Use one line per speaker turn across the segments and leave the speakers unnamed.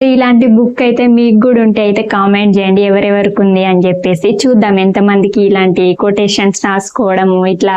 ఇలాంటి బుక్ అయితే మీకు కూడా ఉంటే అయితే కామెంట్ చేయండి ఎవరెవరికి ఉంది అని చెప్పేసి. చూద్దాం ఎంతమందికి ఇలాంటి కొటేషన్స్ రాసుకోవడము ఇట్లా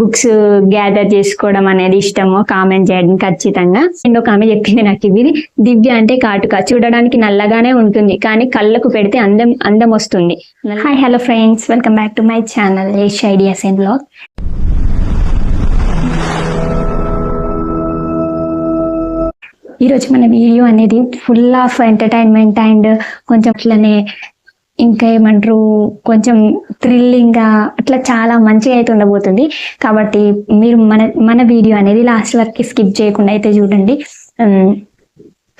బుక్స్ గ్యాదర్ చేసుకోవడం అనేది ఇష్టమో కామెంట్ చేయండి ఖచ్చితంగా. అండ్ ఒక ఆమె చెప్పింది నాకు ఇది దివ్య అంటే కాటుక. చూడడానికి నల్లగానే ఉంటుంది కానీ కళ్ళకు పెడితే అందం అందం వస్తుంది. Hi hello friends welcome back to my channel ఏష్ ideas and blog ఈరోజు మన వీడియో అనేది ఫుల్ ఆఫ్ ఎంటర్టైన్మెంట్ అండ్ కొంచెం అట్లనే ఇంకా ఏమంటారు కొంచెం థ్రిల్లింగ్గా అట్లా చాలా మంచిగా అయితే ఉండబోతుంది. కాబట్టి మీరు మన మన వీడియో అనేది లాస్ట్ వరకు స్కిప్ చేయకుండా అయితే చూడండి.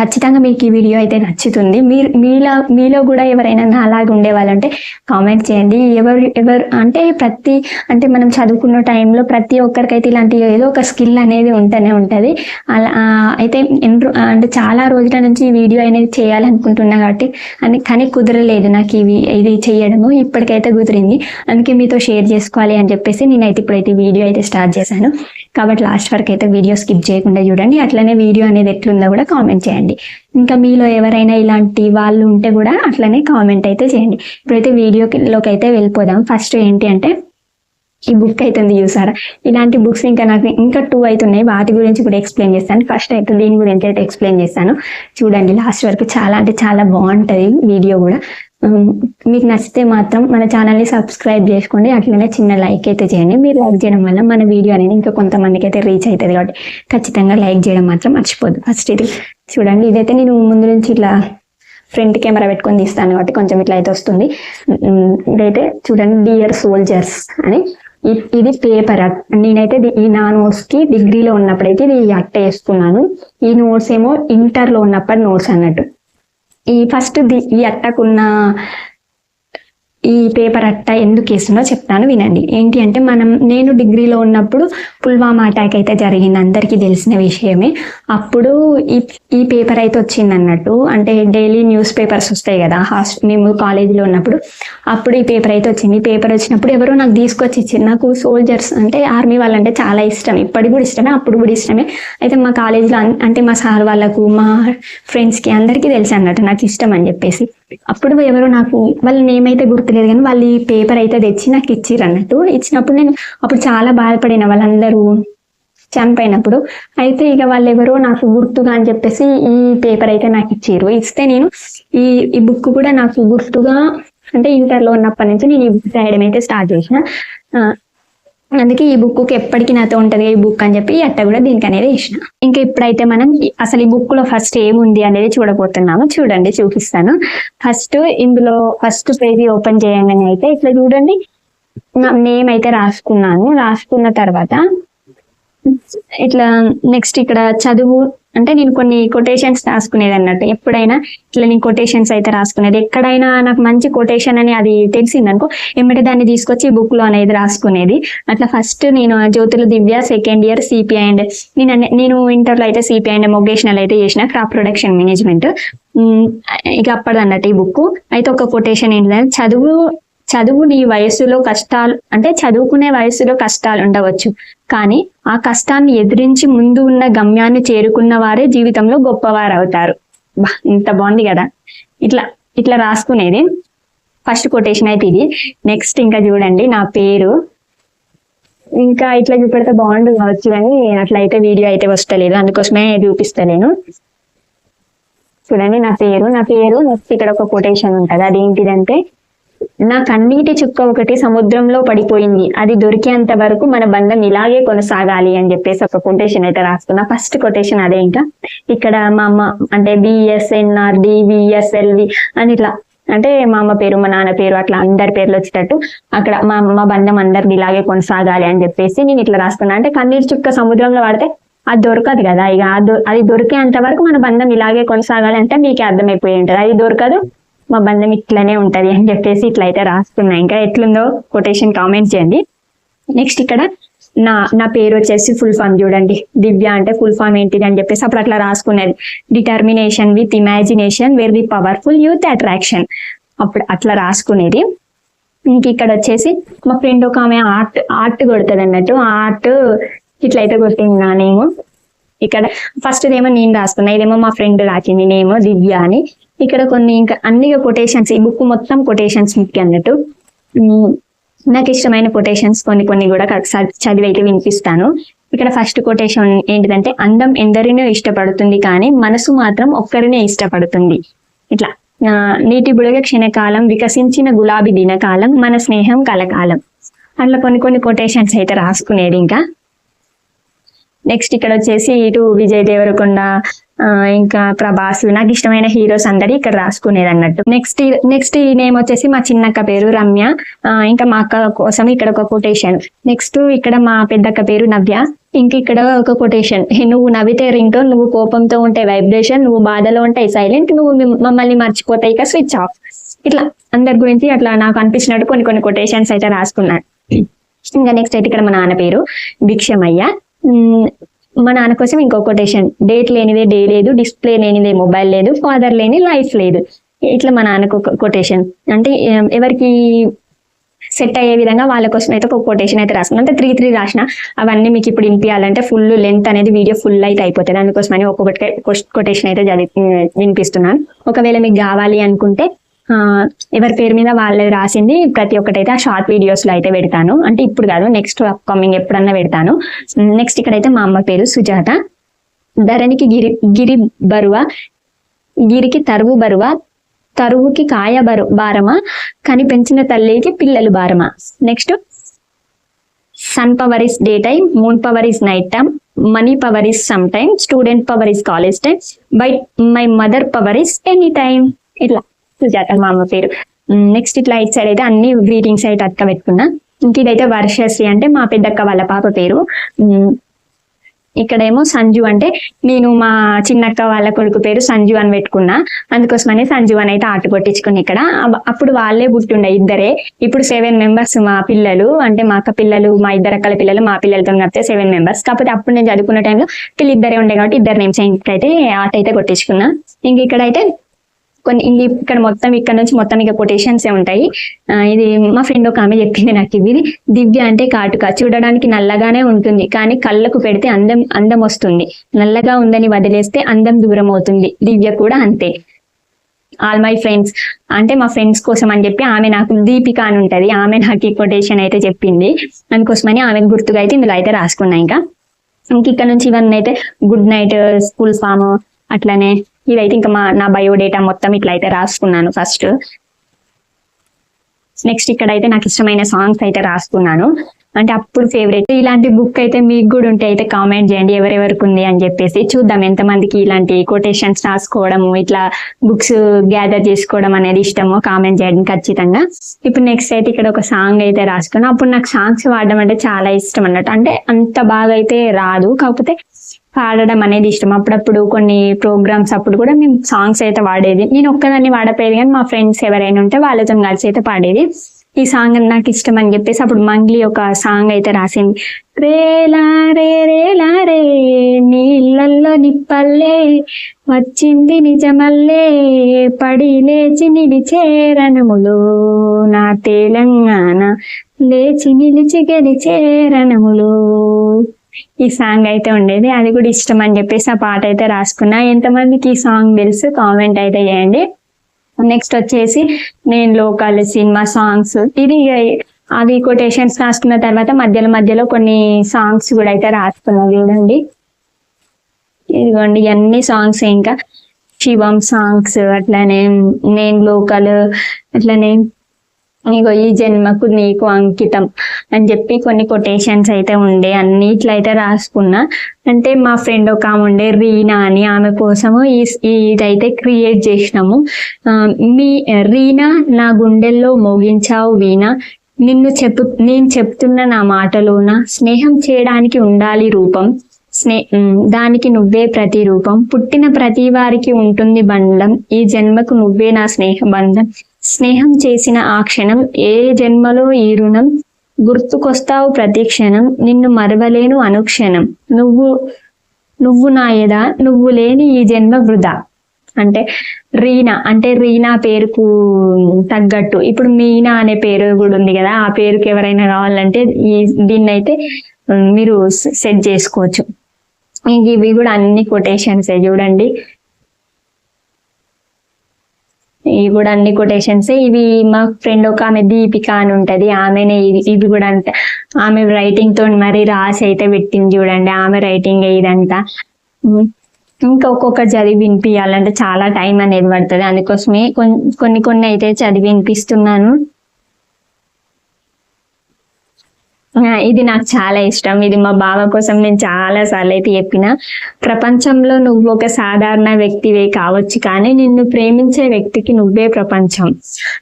ఖచ్చితంగా మీకు ఈ వీడియో అయితే నచ్చుతుంది. మీరు మీలో మీలో కూడా ఎవరైనా నాలాగా ఉండే వాళ్ళంటే కామెంట్ చేయండి. ఎవరు ఎవరు అంటే ప్రతి అంటే మనం చదువుకున్న టైంలో ప్రతి ఒక్కరికైతే ఇలాంటి ఏదో ఒక స్కిల్ అనేది ఉంటూనే ఉంటుంది. అలా అయితే ఎన్ని అంటే చాలా రోజుల నుంచి ఈ వీడియో అనేది చేయాలనుకుంటున్నా కాబట్టి అని కానీ కుదరలేదు నాకు ఇవి ఇది చేయడము. ఇప్పటికైతే కుదిరింది. అందుకే మీతో షేర్ చేసుకోవాలి అని చెప్పేసి నేనైతే ఇప్పుడైతే వీడియో అయితే స్టార్ట్ చేశాను. కాబట్టి లాస్ట్ వరకు అయితే వీడియో స్కిప్ చేయకుండా చూడండి. అట్లనే వీడియో అనేది ఎట్లుందో కూడా కామెంట్ చేయండి. ఇంకా మీలో ఎవరైనా ఇలాంటి వాళ్ళు ఉంటే కూడా అట్లనే కామెంట్ అయితే చేయండి. ఇప్పుడైతే వీడియోలోకి అయితే వెళ్ళిపోదాం. ఫస్ట్ ఏంటి అంటే ఈ బుక్ అవుతుంది చూసారా? ఇలాంటి బుక్స్ ఇంకా నాకు ఇంకా టూ అవుతున్నాయి. వాటి గురించి కూడా ఎక్స్ప్లెయిన్ చేస్తాను. ఫస్ట్ అయితే దీని గురించి అయితే ఎక్స్ప్లెయిన్ చేస్తాను. చూడండి లాస్ట్ వరకు చాలా అంటే చాలా బాగుంటుంది వీడియో కూడా. మీకు నచ్చితే మాత్రం మన ఛానల్ని సబ్స్క్రైబ్ చేసుకోండి. అట్లనే చిన్న లైక్ అయితే చేయండి. మీరు లైక్ చేయడం వల్ల మన వీడియో అనేది ఇంకా కొంతమందికి అయితే రీచ్ అవుతుంది కాబట్టి ఖచ్చితంగా లైక్ చేయడం మాత్రం మర్చిపోద్దు. ఫస్ట్ ఇది. చూడండి ఇదైతే నేను ముందు నుంచి ఇట్లా ఫ్రంట్ కెమెరా పెట్టుకొని తీస్తాను కాబట్టి కొంచెం ఇట్లా అయితే వస్తుంది. ఇదైతే చూడండి డియర్ సోల్జర్స్ అని. ఇది పేపర్. నేనైతే ఈ నా నోట్స్కి డిగ్రీలో ఉన్నప్పుడైతే ఇది అట్ట వేసుకున్నాను. ఈ నోట్స్ ఏమో ఇంటర్లో ఉన్నప్పుడు నోట్స్ అన్నట్టు. ఈ ఫస్ట్ ది- ఈ అట్టకున్న ఈ పేపర్ అట్ట ఎందుకు వేస్తున్నా చెప్తాను వినండి. ఏంటి అంటే మనం నేను డిగ్రీలో ఉన్నప్పుడు పుల్వామా అటాక్ అయితే జరిగింది అందరికీ తెలిసిన విషయమే. అప్పుడు ఈ ఈ పేపర్ అయితే వచ్చింది అన్నట్టు. అంటే డైలీ న్యూస్ పేపర్స్ వస్తాయి కదా హాస్ట్ మేము కాలేజీలో ఉన్నప్పుడు. అప్పుడు ఈ పేపర్ అయితే వచ్చింది. ఈ పేపర్ వచ్చినప్పుడు ఎవరో నాకు తీసుకొచ్చి ఇచ్చింది. నాకు సోల్జర్స్ అంటే ఆర్మీ వాళ్ళంటే చాలా ఇష్టం. ఇప్పటికి కూడా ఇష్టమే అప్పుడు కూడా ఇష్టమే. అయితే మా కాలేజీలో అంటే మా సార్ వాళ్ళకు మా ఫ్రెండ్స్కి అందరికీ తెలుసు అన్నట్టు నాకు ఇష్టం అని చెప్పేసి. అప్పుడు ఎవరో నాకు వాళ్ళ నేమ్ అయితే గుర్తులేదు కానీ వాళ్ళు ఈ పేపర్ అయితే తెచ్చి నాకు ఇచ్చిర్రు అన్నట్టు. ఇచ్చినప్పుడు నేను అప్పుడు చాలా బాధపడిన వాళ్ళందరూ చనిపోయినప్పుడు అయితే ఇక వాళ్ళు ఎవరో నాకు గుర్తుగా అని చెప్పేసి ఈ పేపర్ అయితే నాకు ఇచ్చారు ఇస్తే నేను ఈ ఈ బుక్ కూడా నాకు గుర్తుగా అంటే ఇంటర్లో ఉన్నప్పటి నుంచి నేను ఈ బుక్ రాయడం అయితే స్టార్ట్ చేసిన అందుకే ఈ బుక్ ఎప్పటికీ నాతో ఉంటది ఈ బుక్ అని చెప్పి అట్ట కూడా దీనికి అనేది వేసిన. ఇంకా ఇప్పుడైతే మనం అసలు ఈ బుక్లో ఫస్ట్ ఏముంది అనేది చూడబోతున్నాము. చూడండి చూపిస్తాను. ఫస్ట్ ఇందులో ఫస్ట్ పేజీ ఓపెన్ చేయగానే అయితే ఇట్లా చూడండి. నేమ్ అయితే రాసుకున్నాను. రాసుకున్న తర్వాత ఇట్లా నెక్స్ట్ ఇక్కడ చదువు అంటే నేను కొన్ని కొటేషన్స్ రాసుకునేది అన్నట్టు. ఎప్పుడైనా ఇట్లా నేను కొటేషన్స్ అయితే రాసుకునేది. ఎక్కడైనా నాకు మంచి కొటేషన్ అని అది తెలిసింది అనుకో ఎమ్మటే దాన్ని తీసుకొచ్చి బుక్లో అనేది రాసుకునేది. అట్లా ఫస్ట్ నేను Jyothula Divya second year CP and నేను నేను ఇంటర్లో అయితే సిపిఐ అండ్ మొగేషనల్ అయితే చేసిన క్రాప్ ప్రొడక్షన్ మేనేజ్మెంట్ ఇక అప్పటిదన్నట్టు ఈ బుక్ అయితే ఒక కొటేషన్ ఏంటంటే చదువు చదువు నీ వయసులో కష్టాలు అంటే చదువుకునే వయసులో కష్టాలు ఉండవచ్చు. కానీ ఆ కష్టాన్ని ఎదిరించి ముందు ఉన్న గమ్యాన్ని చేరుకున్న వారే జీవితంలో గొప్పవారు అవుతారు ఇంత బాగుంది కదా. ఇట్లా ఇట్లా రాసుకునేది. ఫస్ట్ కొటేషన్ అయితే ఇది. నెక్స్ట్ ఇంకా చూడండి నా పేరు. ఇంకా ఇట్లా చూపెడితే బాగుండు కావచ్చు కానీ అట్లా అయితే వీడియో అయితే వస్తలేదు. అందుకోసమే చూపిస్తలేను చూడండి నా పేరు నా పేరు నెక్స్ట్ ఇక్కడ ఒక కొటేషన్ ఉంటది. అదేంటిదంటే నా కన్నీటి చుక్క ఒకటి సముద్రంలో పడిపోయింది. అది దొరికేంత వరకు మన బంధం ఇలాగే కొనసాగాలి అని చెప్పేసి ఒక కొటేషన్ అయితే రాసుకున్నా ఫస్ట్ కొటేషన్ అదే ఇంకా. ఇక్కడ మా అమ్మ అంటే బిఎస్ఎన్ఆర్ డివిఎస్ఎల్వి అని ఇట్లా. అంటే మా అమ్మ పేరు మా నాన్న పేరు అట్లా అందరి పేర్లు వచ్చేటట్టు అక్కడ మా అమ్మ బంధం అందరిది ఇలాగే కొనసాగాలి అని చెప్పేసి నేను ఇట్లా రాసుకున్నా అంటే కన్నీటి చుక్క సముద్రంలో పడితే అది దొరకదు కదా. ఇక అది దొరికేంత వరకు మన బంధం ఇలాగే కొనసాగాలి అంటే మీకు అర్థమైపోయి ఉంటది. అది దొరకదు మా బంధం ఇట్లనే ఉంటది అని చెప్పేసి ఇట్లా అయితే రాస్తున్నా. ఇంకా ఎట్లుందో కొటేషన్ కామెంట్ చేయండి. నెక్స్ట్ ఇక్కడ నా నా పేరు వచ్చేసి ఫుల్ ఫామ్ చూడండి. దివ్య అంటే ఫుల్ ఫామ్ ఏంటిది అని చెప్పేసి అప్పుడు అట్లా రాసుకునేది determination with imagination very powerful youth attraction అప్పుడు అట్లా రాసుకునేది. ఇంక ఇక్కడ వచ్చేసి మా ఫ్రెండ్ ఒక ఆమె ఆర్ట్ ఆర్ట్ కొడుతుంది అన్నట్టు. ఆర్ట్ ఇట్లయితే కొట్టింది నా నేము ఇక్కడ ఫస్ట్ ఏమో నేను రాసుకున్నా ఇదేమో మా ఫ్రెండ్ రాసింది. నేమో దివ్య అని. ఇక్కడ కొన్ని ఇంకా అన్ని కొటేషన్స్ ఈ బుక్ మొత్తం కొటేషన్స్ ముఖ్య అన్నట్టు. నాకు ఇష్టమైన కొటేషన్స్ కొన్ని కొన్ని కూడా చదివి అయితే వినిపిస్తాను. ఇక్కడ ఫస్ట్ కొటేషన్ ఏంటిదంటే అందం ఎందరినో ఇష్టపడుతుంది కానీ మనసు మాత్రం ఒక్కరినే ఇష్టపడుతుంది. ఇట్లా. నీటి బుడగ క్షణకాలం వికసించిన గులాబీ దినకాలం మన స్నేహం కలకాలం. అట్లా కొన్ని కొన్ని కొటేషన్స్ అయితే రాసుకునేది ఇంకా. నెక్స్ట్ ఇక్కడ వచ్చేసి ఇటు విజయ్ దేవరకొండ ఇంకా ప్రభాస్. నాకు ఇష్టమైన హీరోస్ అందరి ఇక్కడ రాసుకునేది అన్నట్టు. నెక్స్ట్ నెక్స్ట్ ఈ నేమ్ వచ్చేసి మా చిన్నక్క పేరు రమ్య. ఇంకా మా అక్క కోసం ఇక్కడ ఒక కొటేషన్ నెక్స్ట్ ఇక్కడ మా పెద్దక్క పేరు నవ్య. ఇంక ఇక్కడ ఒక కొటేషన్ నువ్వు నవ్వితే రింగ్టోన్ నువ్వు కోపంతో ఉంటే వైబ్రేషన్ నువ్వు బాధలో ఉంటాయి సైలెంట్ నువ్వు మమ్మల్ని మర్చిపోతాయి ఇక స్విచ్ ఆఫ్ ఇట్లా అందరి గురించి అట్లా నాకు అనిపించినట్టు కొన్ని కొన్ని కొటేషన్స్ అయితే రాసుకున్నాను. ఇంకా నెక్స్ట్ అయితే ఇక్కడ మా నాన్న పేరు భిక్షమయ్య. మా నాన్న కోసం ఇంకో కొటేషన్. డేట్ లేనిదే డే లేదు డిస్ప్లే లేనిదే మొబైల్ లేదు ఫాదర్ లేని లైఫ్ లేదు. ఇట్లా మా నాన్నకు ఒక కొటేషన్. అంటే ఎవరికి సెట్ అయ్యే విధంగా వాళ్ళ కోసం అయితే ఒక కొటేషన్ అయితే రాసిన అంటే త్రీ త్రీ రాసిన. అవన్నీ మీకు ఇప్పుడు వినిపించాలంటే ఫుల్ లెంత్ అనేది వీడియో ఫుల్ అయితే అయిపోతుంది. అందుకోసమని ఒక్కొక్కటి కొటేషన్ అయితే చదివి వినిపిస్తున్నాను. ఒకవేళ మీకు కావాలి అనుకుంటే ఎవరి పేరు మీద వాళ్ళు రాసింది ప్రతి ఒక్కటైతే ఆ షార్ట్ వీడియోస్లో అయితే పెడతాను. అంటే ఇప్పుడు కాదు నెక్స్ట్ అప్కమింగ్ ఎప్పుడన్నా పెడతాను. నెక్స్ట్ ఇక్కడైతే మా అమ్మ పేరు సుజాత. ధరణికి గిరి గిరి బరువ గిరికి తరువు బరువ తరువుకి కాయ బరు భారమా కనిపించిన తల్లికి పిల్లలు భారమా. Next sun power is day time moon power is night time money power is some time student power is college time by my mother power is any time ఇట్లా. సుజాత మా అమ్మ పేరు నెక్స్ట్ ఇట్లా ఇటు సైడ్ అయితే అన్ని గ్రీటింగ్స్ అయితే అక్క పెట్టుకున్నా. ఇంక ఇదైతే వర్షశ్రీ అంటే మా పెద్దక్క వాళ్ళ పాప పేరు. ఇక్కడేమో సంజు అంటే నేను మా చిన్నక్క వాళ్ళ కొడుకు పేరు సంజు అని పెట్టుకున్నా. అందుకోసమని సంజు అని అయితే ఆట కొట్టించుకుని ఇక్కడ. అప్పుడు వాళ్ళే పుట్టుండే ఇద్దరే. ఇప్పుడు సెవెన్ మెంబర్స్ మా పిల్లలు అంటే మా అక్క పిల్లలు మా ఇద్దరు అక్కల పిల్లలు మా పిల్లలతో కలిపితే సెవెన్ మెంబర్స్ కాకపోతే అప్పుడు నేను చదువుకున్న టైంలో పిల్లలు ఇద్దరే ఉండే కాబట్టి ఇద్దరు నేమ్స్ అయితే ఆట అయితే కొట్టించుకున్నా. ఇంక ఇక్కడైతే కొన్ని ఇది ఇక్కడ మొత్తం ఇక్కడ నుంచి మొత్తం ఇక కొటేషన్స్ ఏ ఉంటాయి. ఇది మా ఫ్రెండ్ ఒక ఆమె చెప్పింది నాకు ఇది. దివ్య అంటే కాటుక చూడడానికి నల్లగానే ఉంటుంది కానీ కళ్ళకు పెడితే అందం అందం వస్తుంది. నల్లగా ఉందని వదిలేస్తే అందం దూరం అవుతుంది. దివ్య కూడా అంతే. ఆల్ మై ఫ్రెండ్స్ అంటే మా ఫ్రెండ్స్ కోసం అని చెప్పి ఆమె నాకు దీపిక అని ఉంటుంది. ఆమె నాకు ఈ కొటేషన్ అయితే చెప్పింది. అందుకోసమని ఆమె గుర్తుగా అయితే ఇందులో అయితే రాసుకున్నా ఇంకా. ఇంక ఇక్కడ నుంచి ఇవన్నీ అయితే గుడ్ నైట్ స్కూల్ ఫామ్ అట్లనే ఇదైతే ఇంకా మా నా బయోడేటా మొత్తం ఇట్లా అయితే రాసుకున్నాను ఫస్ట్. నెక్స్ట్ ఇక్కడ అయితే నాకు ఇష్టమైన సాంగ్స్ అయితే రాసుకున్నాను. అంటే అప్పుడు ఫేవరెట్ ఇలాంటి బుక్ అయితే మీకు కూడా ఉంటే అయితే కామెంట్ చేయండి ఎవరెవరికి ఉంది అని చెప్పేసి. చూద్దాం ఎంతమందికి ఇలాంటి కొటేషన్స్ రాసుకోవడము ఇట్లా బుక్స్ గ్యాదర్ చేసుకోవడం అనేది ఇష్టమో కామెంట్ చేయండి ఖచ్చితంగా. ఇప్పుడు నెక్స్ట్ అయితే ఇక్కడ ఒక సాంగ్ అయితే రాసుకున్నాను. అప్పుడు నాకు సాంగ్స్ వాడడం అంటే చాలా ఇష్టం అన్నట్టు. అంటే అంత బాగా అయితే రాదు. కాకపోతే పాడడం అనేది ఇష్టం. అప్పుడప్పుడు కొన్ని ప్రోగ్రామ్స్ అప్పుడు కూడా మేము సాంగ్స్ అయితే వాడేది. నేను ఒక్కదాన్ని వాడపోయేది కానీ మా ఫ్రెండ్స్ ఎవరైనా ఉంటే వాళ్ళతో కలిసి అయితే పాడేది. ఈ సాంగ్ నాకు ఇష్టం అని చెప్పేసి అప్పుడు మంగ్లీ ఒక సాంగ్ అయితే రాసింది. రేలా రే రేలా రే నీళ్ళల్లో నిప్పల్లే వచ్చింది నిజమల్లే పడి లేచి నిలిచేరణములు నా తెలంగాణ. లేచి నిలిచి గెలిచేరణములు ఈ సాంగ్ అయితే ఉండేది. అది కూడా ఇష్టం అని చెప్పేసి ఆ పాట అయితే రాసుకున్నా. ఎంతమందికి ఈ సాంగ్ తెలుసు కామెంట్ అయితే చేయండి. నెక్స్ట్ వచ్చేసి నేను లోకల్ సినిమా సాంగ్స్ ఇది అవి కొటేషన్స్ రాసుకున్న తర్వాత మధ్యలో మధ్యలో కొన్ని సాంగ్స్ కూడా అయితే రాసుకున్నా చూడండి. ఇదిగోండి అన్ని సాంగ్స్ ఇంకా. శివం సాంగ్స్ అట్లానే నేను లోకల్ అట్లానే ఇగో ఈ జన్మకు నీకు అంకితం అని చెప్పి కొన్ని కొటేషన్స్ అయితే ఉండే. అన్నిట్లో అయితే రాసుకున్నా. అంటే మా ఫ్రెండ్ ఒక ఆమె ఉండే రీనా అని. ఆమె కోసము ఈ ఇదైతే క్రియేట్ చేసినాము. మీ రీనా నా గుండెల్లో మోగించావు వీణ. నిన్ను చెప్పు నేను చెప్తున్న నా మాటలోన స్నేహం చేయడానికి ఉండాలి రూపం. స్నే ఉమ్, దానికి నువ్వే ప్రతిరూపం. పుట్టిన ప్రతి వారికి ఉంటుంది బంధం. ఈ జన్మకు నువ్వే నా స్నేహ బంధం. స్నేహం చేసిన ఆ క్షణం ఏ జన్మలో ఈ రుణం? గుర్తుకొస్తావు ప్రతి క్షణం నిన్ను మరవలేను అనుక్షణం నువ్వు నువ్వు నా ఎదా నువ్వు లేని ఈ జన్మ వృధా. అంటే రీనా అంటే రీనా పేరుకు తగ్గట్టు. ఇప్పుడు మీనా అనే పేరు కూడా ఉంది కదా ఆ పేరుకి ఎవరైనా కావాలంటే ఈ దీన్ని అయితే మీరు సెట్ చేసుకోవచ్చు. ఇవి కూడా అన్ని కొటేషన్స్ చూడండి. ఇవి కూడా అన్ని కొటేషన్స్ ఇవి మా ఫ్రెండ్ ఒక ఆమె దీపిక అని ఉంటది. ఆమెనే ఇవి కూడా అంత. ఆమె రైటింగ్తో మరి రాసి అయితే పెట్టింది చూడండి. ఆమె రైటింగ్ ఇదంతా. ఇంకా ఒక్కొక్క చదివి వినిపించాలంటే చాలా టైం అనేది పడుతుంది. అందుకోసమే కొన్ని కొన్ని అయితే చదివి వినిపిస్తున్నాను ఆ, ఇది నాకు చాలా ఇష్టం. ఇది మా బావ కోసం నేను చాలా సార్లు అయితే చెప్పిన. ప్రపంచంలో నువ్వు ఒక సాధారణ వ్యక్తివే కావచ్చు కానీ నిన్ను ప్రేమించే వ్యక్తికి నువ్వే ప్రపంచం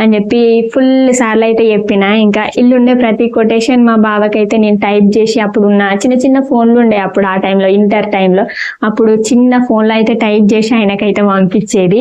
అని చెప్పి ఫుల్ సార్లు అయితే చెప్పిన. ఇంకా ఇల్లుండే ప్రతి కొటేషన్ మా బావకైతే నేను టైప్ చేసి అప్పుడు ఉన్న చిన్న చిన్న ఫోన్లు ఉండే అప్పుడు ఆ టైంలో ఇంటర్ టైంలో అప్పుడు చిన్న ఫోన్లో అయితే టైప్ చేసి ఆయనకైతే పంపించేది.